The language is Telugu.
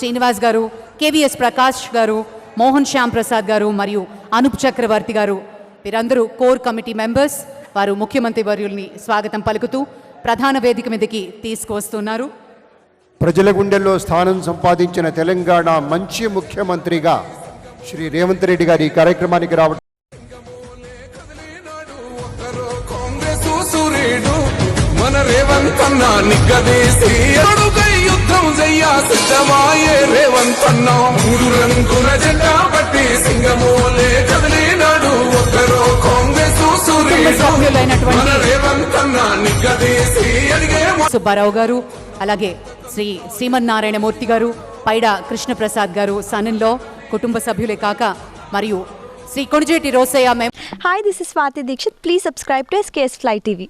శ్రీనివాస్ గారు కేవీఎస్ ప్రకాష్ గారు మోహన్ శ్యామ్ ప్రసాద్ గారు మరియు అనూప్ చక్రవర్తి గారు. వీరందరూ కోర్ కమిటీ మెంబర్స్. వారు ముఖ్యమంత్రి వర్యుల్ని స్వాగతం పలుకుతూ ప్రధాన వేదిక మీదకి తీసుకువస్తున్నారు. ప్రజల గుండెల్లో స్థానం సంపాదించిన తెలంగాణ మంచి ముఖ్యమంత్రిగా శ్రీ రేవంత్ రెడ్డి గారి ఈ కార్యక్రమానికి రావడం మన రేవంత్ అన్న నిగ్గదీసి అన్న మూడు రంగుల జెండా పట్టి సింగమోలే కదిలినాడు ఒక్కరో కాంగ్రెస్ సుబ్బారావు గారు అలాగే శ్రీ శ్రీమన్నారాయణమూర్తి గారు పైడా కృష్ణప్రసాద్ గారు సన్నిలో కుటుంబ సభ్యులే కాక మరియు శ్రీ కొణిజేటి రోసయ్య మెం Hi, this is Swati Dikshit. Please subscribe to SKS Fly TV.